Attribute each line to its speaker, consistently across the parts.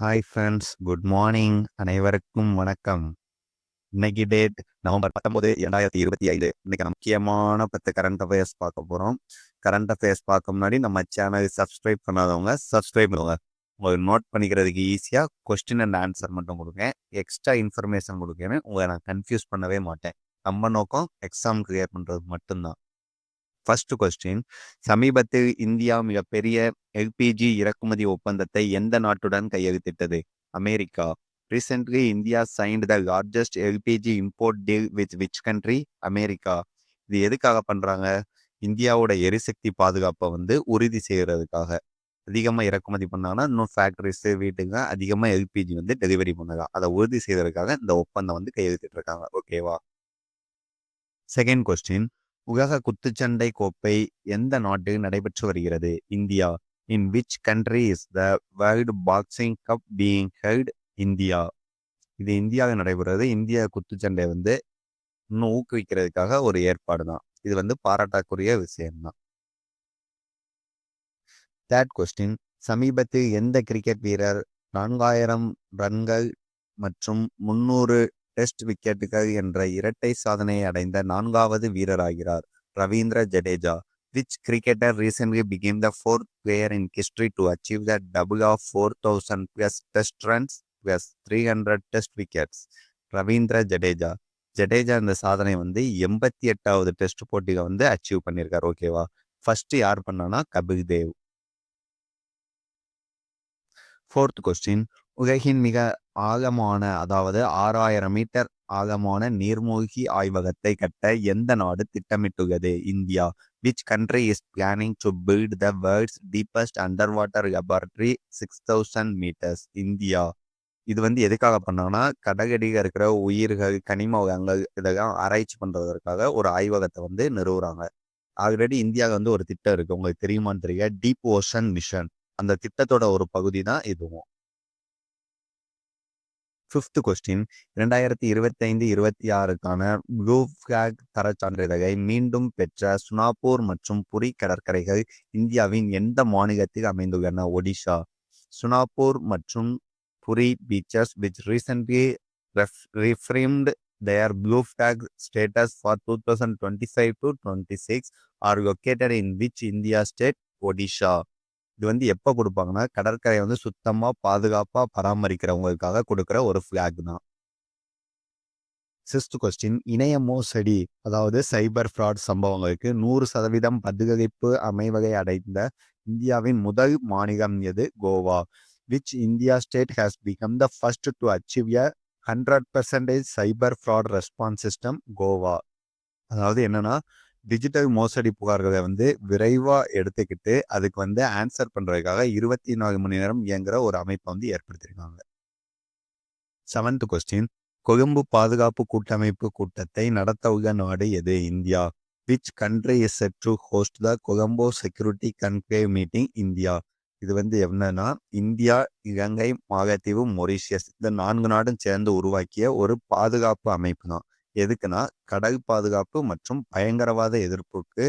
Speaker 1: Hi friends good morning அனைவருக்கும் வணக்கம். இன்னைக்கு டேட் நவம்பர் பத்தொன்பது இரண்டாயிரத்தி இருபத்தி ஐந்து. இன்னைக்கு முக்கியமான பத்து கரண்ட் அஃபேர்ஸ் பார்க்க போகிறோம் கரண்ட் அஃபேர்ஸ் பார்க்க முன்னாடி நம்ம சேனல் சப்ஸ்கிரைப் பண்ணாதவங்க சப்ஸ்கிரைப் பண்ணுவாங்க உங்களுக்கு நோட் பண்ணிக்கிறதுக்கு ஈஸியாக கொஸ்டின் அண்ட் ஆன்சர் மட்டும் கொடுங்க. எக்ஸ்ட்ரா இன்ஃபர்மேஷன் கொடுக்கணும் உங்களை நான் கன்ஃபியூஸ் பண்ணவே மாட்டேன். நம்ம நோக்கம் எக்ஸாம் கிளியர் பண்ணுறது மட்டும்தான். ஃபர்ஸ்ட் கொஸ்டின் சமீபத்தில் இந்தியா மிகப்பெரிய எல்பிஜி இறக்குமதி ஒப்பந்தத்தை எந்த நாட்டுடன் கையெழுத்திட்டது? America. Recently India signed the largest LPG import deal with which country America. இது எதுக்காக பண்ணுறாங்க இந்தியாவோட எரிசக்தி பாதுகாப்பை வந்து உறுதி செய்கிறதுக்காக அதிகமாக இறக்குமதி பண்ணாங்கன்னா இன்னும் ஃபேக்ட்ரிஸு வீட்டுங்க அதிகமாக எல்பிஜி வந்து டெலிவரி பண்ணலாம் அதை உறுதி செய்வதற்காக இந்த ஒப்பந்தம் வந்து கையெழுத்திட்டு இருக்காங்க ஓகேவா செகண்ட் கொஸ்டின் உலக குத்துச்சண்டை கோப்பை எந்த நாட்டில் நடைபெற்று வருகிறது? India. In which country is the world boxing cup being held India. இது இந்தியாவில் நடைபெறுவது இந்திய குத்துச்சண்டை வந்து இன்னும் ஊக்குவிக்கிறதுக்காக ஒரு ஏற்பாடு தான். இது வந்து பாராட்டக்கூடிய விஷயம்தான். தேர்ட் கொஸ்டின் சமீபத்தில் எந்த கிரிக்கெட் வீரர் நான்காயிரம் ரன்கள் மற்றும் முன்னூறு டெஸ்ட் விக்கெட்டுகள் என்ற இரட்டை சாதனையை அடைந்த நான்காவது வீரராகிறார் Ravindra Jadeja. Which cricketer recently became the fourth player in history to achieve the double of four thousand plus test runs plus three hundred test wickets Ravindra Jadeja. Jadeja இந்த சாதனை வந்து எண்பத்தி எட்டாவது டெஸ்ட் போட்டியில் வந்து அச்சீவ் பண்ணியிருக்கார். ஓகேவா first யார் பண்ணானா கபில் தேவ். ஃபோர்த் கொஸ்டின் உலகின் மிக ஆழமான அதாவது ஆறாயிரம் மீட்டர் ஆழமான நீர்மூழ்கி ஆய்வகத்தை கட்ட எந்த நாடு திட்டமிட்டுள்ளது? India. Which country is planning to build the world's deepest underwater laboratory six thousand metres India. இது வந்து எதுக்காக பண்ணாங்கன்னா கடகடியில் இருக்கிற உயிர்கள் கனிம வகங்கள் இதெல்லாம் ஆராய்ச்சி பண்ணுறதற்காக ஒரு ஆய்வகத்தை வந்து நிறுவுறாங்க. ஆல்ரெடி இந்தியாவில் வந்து ஒரு திட்டம் இருக்குது உங்களுக்கு தெரியுமான்னு தெரியல. டீப் ஓஷன் மிஷன் அந்த திட்டத்தோட ஒரு பகுதி தான் இதுவும். ஃபிஃப்த் கொஸ்டின் இரண்டாயிரத்தி இருபத்தி ஐந்து இருபத்தி ஆறுக்கான ப்ளூ ஃபிளாக் தர சான்றிதழை மீண்டும் பெற்ற சுனாப்பூர் மற்றும் புரி கடற்கரைகள் இந்தியாவின் எந்த மாநிலத்தில் அமைந்துள்ளன ஒடிஷா சுனாப்பூர் மற்றும் Puri beaches which recently reframed their blue flag status for 2025 to 26 are located in which India state? Odisha இது வந்து எப்போ கொடுப்பாங்கன்னா கடற்கரை வந்து சுத்தமாக பாதுகாப்பாக பராமரிக்கிறவங்களுக்காக கொடுக்குற ஒரு ஃப்ளாக் தான். சிக்ஸ்த் கொஸ்டின் இணைய மோசடி அதாவது சைபர் ஃப்ராட் சம்பவங்களுக்கு நூறு சதவீதம் பதிலளிப்பு அமைவகை அடைந்த இந்தியாவின் முதல் மாநிலம் எது? Goa. Which India state has become the first to achieve a hundred percentage cyber fraud response system Goa. அதாவது என்னன்னா டிஜிட்டல் மோசடி புகார்களை வந்து விரைவாக எடுத்துக்கிட்டு அதுக்கு வந்து ஆன்சர் பண்ணுறதுக்காக இருபத்தி நாலு மணி நேரம் இயங்குற ஒரு அமைப்பை வந்து ஏற்படுத்தியிருக்காங்க. செவன்த் கொஸ்டின் கொழும்பு பாதுகாப்பு கூட்டமைப்பு கூட்டத்தை நடத்த நாடு எது? India. Which country is set to host the Colombo security conclave meeting India? இது வந்து என்னன்னா இந்தியா இலங்கை மாலத்தீவு மொரீஷியஸ் இந்த நான்கு நாடும் சேர்ந்து உருவாக்கிய ஒரு பாதுகாப்பு அமைப்பு தான். எதுக்குன்னா கடல் பாதுகாப்பு மற்றும் பயங்கரவாத எதிர்ப்புக்கு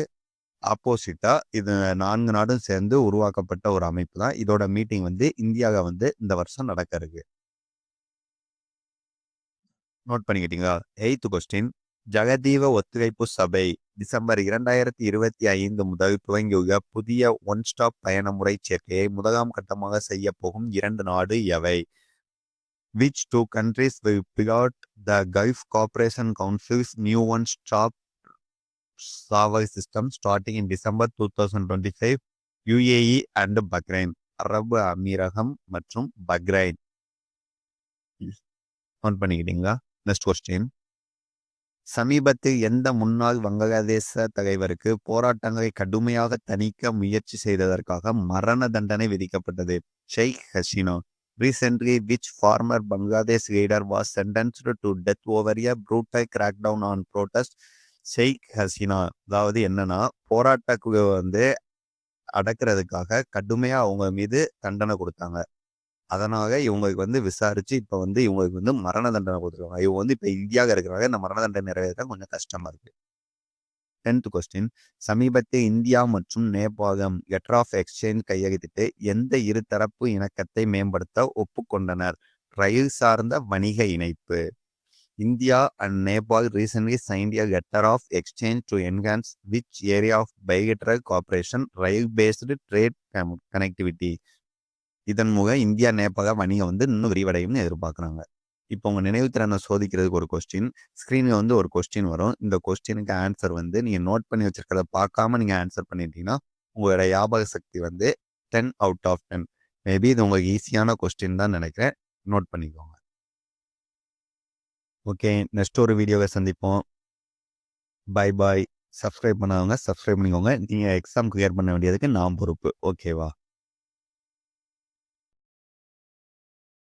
Speaker 1: ஆப்போசிட்டா இது நான்கு நாடும் சேர்ந்து உருவாக்கப்பட்ட ஒரு அமைப்பு தான். இதோட மீட்டிங் வந்து இந்தியாவில் வந்து இந்த வருஷம் நடக்க இருக்கு நோட் பண்ணிக்கிட்டீங்களா? எய்த் கொஸ்டின் ஜெகதீவ ஒத்துழைப்பு சபை டிசம்பர் இரண்டாயிரத்தி இருபத்தி ஐந்து முதல் துவங்கியுள்ள புதிய ஒன் ஸ்டாப் பயண முறை சேர்க்கையை முதலாம் கட்டமாக செய்ய போகும் இரண்டு நாடு எவை? Which two countries will pilot the Gulf Cooperation Council's new one-stop survey system starting in December 2025, UAE and Bahrain, அரபு அமீரகம் மற்றும் பக்ரைன் நோட் பண்ணிக்கிட்டீங்களா? நெக்ஸ்ட் கொஸ்டின் சமீபத்தில் எந்த முன்னாள் வங்களாதேச தலைவருக்கு போராட்டங்களை கடுமையாக தணிக்க முயற்சி செய்ததற்காக மரண தண்டனை விதிக்கப்பட்டது? Sheikh Hasina. Recently, which former Bangladesh leader was sentenced to death over a brutal crackdown on protest? Sheikh Hasina அதாவது என்னன்னா போராட்டக்குழு வந்து அடக்கிறதுக்காக கடுமையாக அவங்க மீது தண்டனை கொடுத்தாங்க. அதனால இவங்களுக்கு வந்து விசாரிச்சு இப்போ வந்து இவங்களுக்கு வந்து மரண தண்டனை கொடுத்துருக்காங்க. இவங்க வந்து இப்போ இந்தியாவில் இருக்கிறாங்க இந்த மரண தண்டனை நிறைவேற்ற கொஞ்சம் கஷ்டமா இருக்கு. Tenth question. சமீபத்திய இந்தியா மற்றும் நேபாளம் லெட்டர் ஆஃப் எக்ஸ்சேஞ்ச் கையெழுத்திட்டு எந்த இருதரப்பு இணக்கத்தை மேம்படுத்த ஒப்புக்கொண்டனர்? ரயில் சார்ந்த வணிக இணைப்பு. India and Nepal recently signed a of exchange to to enhance area of of bilateral rail based trade connectivity con- இதன் மூலம் இந்தியா நேபாள வணிகம் வந்து இன்னும் விரிவடையும்னு எதிர்பார்க்குறாங்க. இப்போ உங்கள் நினைவுத்திறனை சோதிக்கிறதுக்கு ஒரு கொஸ்டின் ஸ்க்ரீனில் வந்து ஒரு கொஸ்டின் வரும். இந்த கொஸ்டினுக்கு ஆன்சர் வந்து நீங்கள் நோட் பண்ணி வச்சிருக்கிறத பார்க்காம நீங்கள் ஆன்சர் பண்ணிட்டீங்கன்னா உங்களோட ஞாபக சக்தி வந்து ten out of ten maybe இது உங்களுக்கு ஈஸியான கொஸ்டின் தான் நினைக்கிறேன். நோட் பண்ணிக்கோங்க. ஓகே நெக்ஸ்ட் ஒரு வீடியோவை சந்திப்போம். பை பாய் சப்ஸ்கிரைப் பண்ணாதவங்க சப்ஸ்கிரைப் பண்ணிக்கோங்க. நீங்கள் எக்ஸாம் கிளியர் பண்ண வேண்டியதுக்கு நான் பொறுப்பு. ஓகேவா